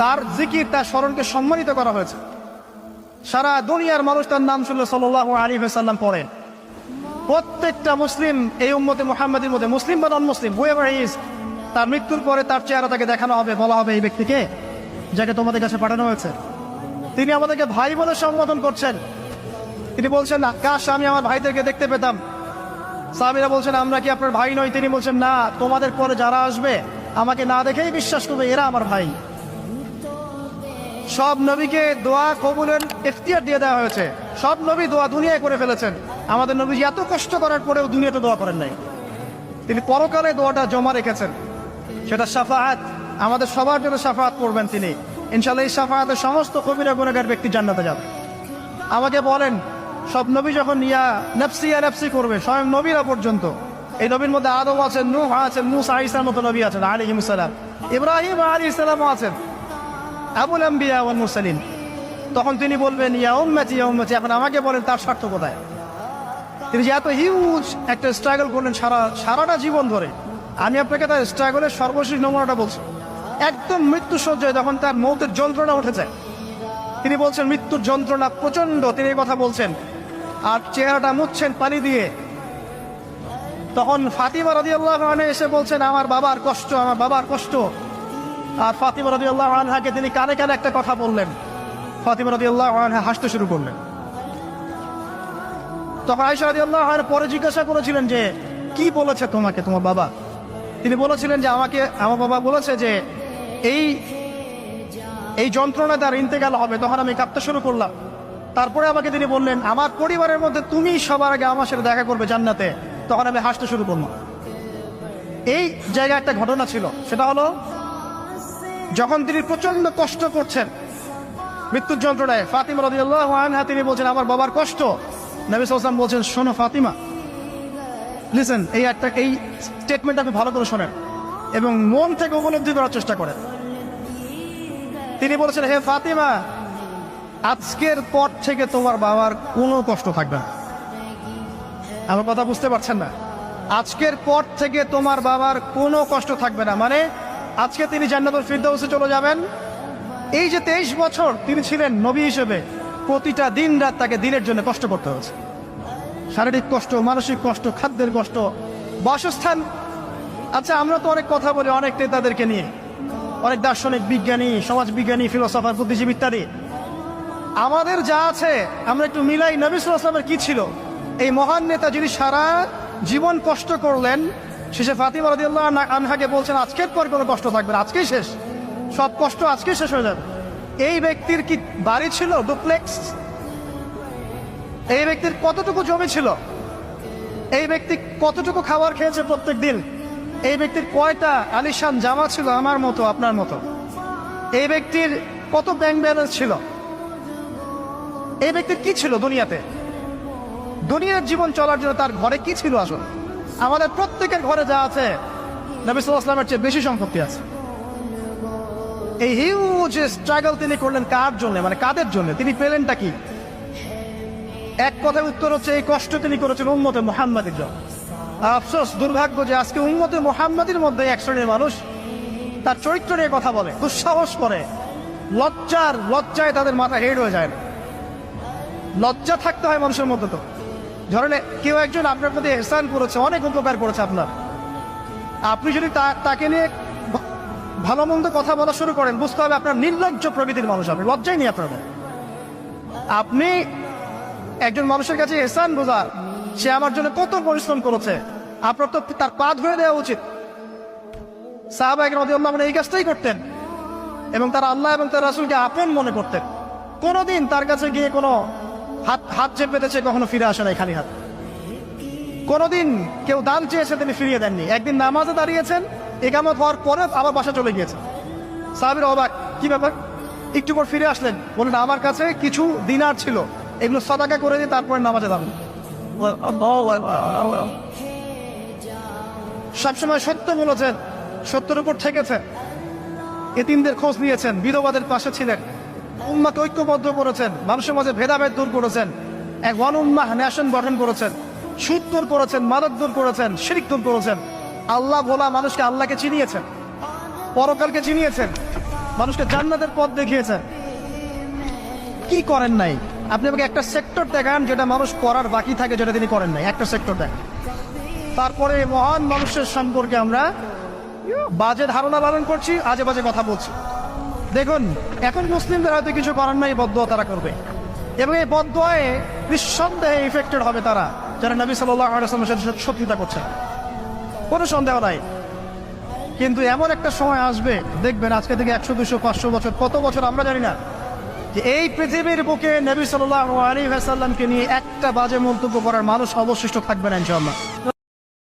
তার জিকির, তার স্মরণকে সম্মানিত করা হয়েছে। সারা দুনিয়ার মানুষ তার নাম শুনলে সাল্লাহ আলী সাল্লাম পড়েন প্রত্যেকটা মুসলিম এই উম্মতে মোহাম্মদের মধ্যে, মুসলিম বা নন মুসলিম ইজ তার মৃত্যুর পরে তার চেহারা তাকে দেখানো হবে, বলা হবে এই ব্যক্তিকে যাকে তোমাদের কাছে পাঠানো হয়েছে। তিনি আমাদেরকে ভাই বলে সম্বোধন করছেন। তিনি বলছেন, কাশ, আমি আমার ভাইদেরকে দেখতে পেতাম। সাহাবিরা বলছেন, আমরা কি আপনার ভাই নই? তিনি বলছেন, না, তোমাদের পরে যারা আসবে, আমাকে না দেখেই বিশ্বাস করবে, এরা আমার ভাই। সব নবীকে দোয়া কবুলের এখতিয়ার দিয়ে দেওয়া হয়েছে। সব নবী দোয়া দুনিয়ায় করে ফেলেছেন। আমাদের নবীজি এত কষ্ট করার পরেও দুনিয়াতে দোয়া করেন নাই। তিনি পরকালে দোয়াটা জমা রেখেছেন। সেটা সাফাহাত আমাদের সবার জন্য সাফাহাত করবেন তিনি। ইনশাল্লাহ এই সাফাহাতের সমস্ত কবিরা গুণাগার ব্যক্তি জান্নাতে যাবে। আমাকে বলেন, সব নবী যখন ইয়া নেপসি ইয়া নেপসি করবে, স্বয়ং নবীরা পর্যন্ত। এই নবীর মধ্যে আদম আছেন, নূহ আছেন, মুসা ইসলাম মতো নবী আছেন আলী ইমসালাম ইব্রাহিম আলী ইসলামও আছেন। আবুল আম্বিয়া ওয়াল মুরসালিন। তখন তিনি বলবেন, ইয়া উম্মতি ইয়া উম্মতি। এখন আমাকে বলেন, তার স্বার্থ কোথায়? তিনি যে এত হিউজ একটা স্ট্রাগল করলেন সারা, সারাটা জীবন ধরে। আমি আপনাকে তার স্ট্রাগলের সর্বশেষ নমুনাটা বলছি। একদম মৃত্যু সজ্জায় যখন তার মৌতের যন্ত্রণা উঠেছে, তিনি বলছেন, মৃত্যুর যন্ত্রণা প্রচণ্ড তিনি এই কথা বলছেন। আর চেহারাটা মুছছেন পানি দিয়ে। তখন ফাতিমা রাজি আল্লাহ এসে বলছেন, আমার বাবার কষ্ট, আমার বাবার কষ্ট। আর ফাতিমা রাজি আল্লাহ আনহাকে তিনি কানে কানে একটা কথা বললেন। ফাতিমা রাজি আল্লাহ আনহা হাসতে শুরু করলেন। তখন আয়সা রাজি আল্লাহ পরে জিজ্ঞাসা করেছিলেন যে, কি বলেছে তোমাকে তোমার বাবা? তিনি বলেছিলেন যে, আমাকে, আমার বাবা বলেছে যে, এই এই যন্ত্রণা তার ইন্তেকাল হবে। তখন আমি কাঁপতে শুরু করলাম। তারপরে আমাকে তিনি বললেন, আমার পরিবারের মধ্যে তুমি সবার আগে আমার সাথে দেখা করবে জান্নাতে। তখন আমি হাসতে শুরু করলাম। এই জায়গায় একটা ঘটনা ছিল। সেটা হলো যখন তিনি প্রচণ্ড কষ্ট করছেন, মৃত্যুর যন্ত্রণায়, ফাতিমা রদিয়াল্লাহ তিনি বলছেন, আমার বাবার কষ্ট। নবী সাল্লাম বলছেন, শোনো ফাতিমা লিসেন এই একটা, এই স্টেটমেন্ট আপনি ভালো করে শোনেন এবং মন থেকে উপলব্ধি করার চেষ্টা করেন। তিনি বলেছেন, হে ফাতিমা, আজকের পর থেকে তোমার বাবার কোনো কষ্ট থাকবে না। আমার কথা বুঝতে পারছেন না। আজকের পর থেকে তোমার বাবার কোনো কষ্ট থাকবে না। মানে আজকে তিনি জান্নাতুল ফিরদৌসে চলে যাবেন। এই যে তেইশ বছর তিনি ছিলেন নবী হিসেবে, প্রতিটা দিন রাত তাকে দিনের জন্য কষ্ট করতে হয়েছে। শারীরিক কষ্ট, মানসিক কষ্ট, খাদ্যের কষ্ট, বাসস্থান। আচ্ছা আমরা তো অনেক কথা বলি অনেক নেতাদেরকে নিয়ে। অনেক দার্শনিক বিজ্ঞানী সমাজ বিজ্ঞানী ফিলোসফার, বুদ্ধিজীবী ইত্যাদি। আমাদের যা আছে, আমরা একটু মিলাই নবী সাল্লামের কি ছিল? এই মহান নেতা যিনি সারা জীবন কষ্ট করলেন শেষে ফাতিমা রাদিয়াল্লাহু আনহা- আনহাকে বলছেন, আজকের পর কোনো কষ্ট থাকবে না, আজকেই শেষ। সব কষ্ট আজকেই শেষ হয়ে যাবে। এই ব্যক্তির কি বাড়ি ছিল, ডুপ্লেক্স? এই ব্যক্তির কতটুকু জমি ছিল? এই ব্যক্তি কতটুকু খাবার খেয়েছে প্রত্যেক দিন? এই ব্যক্তির কয়টা আলিশান জামা ছিল আমার মতো, আপনার মতো? এই ব্যক্তির কত ব্যাংক ব্যালেন্স ছিল? এই ব্যক্তির কি ছিল দুনিয়াতে? দুনিয়ার জীবন চলার জন্য তার ঘরে কি ছিল আসলে? আমাদের প্রত্যেকের ঘরে যা আছে, নবী সাল্লাহ আসলামের চেয়ে বেশি সম্পত্তি আছে? এই হিউজ স্ট্রাগল তিনি করলেন কার জন্য? মানে কাদের জন্য? তিনি পেলেনটা কি? এক কথায় উত্তর হচ্ছে, এই কষ্ট তিনি করেছেন উম্মতে মোহাম্মদের জন্য। আফসোস, দুর্ভাগ্য যে আজকে উম্মতে মোহাম্মদের মধ্যে এক শ্রেণির মানুষ তার চরিত্র নিয়ে কথা বলে, দুঃসাহস করে। লজ্জার লজ্জায় তাদের মাথা হেড হয়ে যায় না। লজ্জা থাকতে হয় মানুষের মধ্যে তো। ধরেন, কেউ একজন আপনার প্রতি এহসান করেছে, অনেক উপকার করেছে আপনার। আপনি যদি তাকে নিয়ে ভালো মন্দ কথা বলা শুরু করেন, বুঝতে হবে আপনার নির্লজ্জ প্রকৃতির মানুষ আপনি, লজ্জাই নেই আপনার আপনি একজন মানুষের কাছে এহসান বোঝার সে আমার জন্য কত পরিশ্রম করেছে, আপনার তো তার পা ধুয়ে দেওয়া উচিত। রদিউল্লাহ মানে এই কাজটাই করতেন এবং তারা আল্লাহ এবং তার রাসুলকে আপন মনে করতেন। কোনোদিন তার কাছে গিয়ে কোনো হাত হাত চেপে পেতেছে কখনো ফিরে আসে নাই খালি হাত। কোনোদিন কেউ দান চেয়েছে তিনি ফিরিয়ে দেননি। একদিন নামাজে দাঁড়িয়েছেন, একামত হওয়ার পরে আবার বাসা চলে গিয়েছেন। সাহাবির অবাক, কি ব্যাপার? একটু পর ফিরে আসলেন, বললেন, আমার কাছে কিছু দিনার ছিল, এগুলো সদাকা করে দিয়ে তারপরে নামাজে দাঁড়ান। সবসময় সত্য বলেছেন, সত্যের উপর ঠেকেছে এতিমদের খোঁজ নিয়েছেন, বিধবাদের পাশে ছিলেন। উম্মাকে ঐক্যবদ্ধ করেছেন, মানুষের মাঝে ভেদাভেদ দূর করেছেন, এক ওয়ান উম্মাহ ন্যাশন গঠন করেছেন, সুদ দূর করেছেন, মাদক দূর করেছেন, শিরিক দূর করেছেন। আল্লাহ ভোলা মানুষকে আল্লাহকে চিনিয়েছেন, পরকালকে চিনিয়েছেন, মানুষকে জান্নাতের পথ দেখিয়েছেন। কি করেন নাই? আপনি আমাকে একটা সেক্টর দেখান যেটা মানুষ করার বাকি থাকে যেটা তিনি করেন নাই। একটা সেক্টর দেখান। তারপরে মহান মানুষের সম্পর্কে আমরা বাজে ধারণা পালন করছি আজে বাজে কথা বলছি। দেখুন, এখন মুসলিমদের হয়তো কিছু করার নাই বদ্ধ তারা করবে। এবং এই বদ্ধয়ে নিঃসন্দেহে ইফেক্টেড হবে তারা, যারা নবী সাল্লামের সাথে শত্রুতা করছে। কোনো সন্দেহ নাই। কিন্তু এমন একটা সময় আসবে, দেখবেন আজকে থেকে একশো, দুশো, পাঁচশো বছর, কত বছর আমরা জানি না, যে এই পৃথিবীর বুকে নবী সাল্লাহ আলী সাল্লামকে নিয়ে একটা বাজে মন্তব্য করার মানুষ অবশিষ্ট থাকবে না ইনশাল্লাহ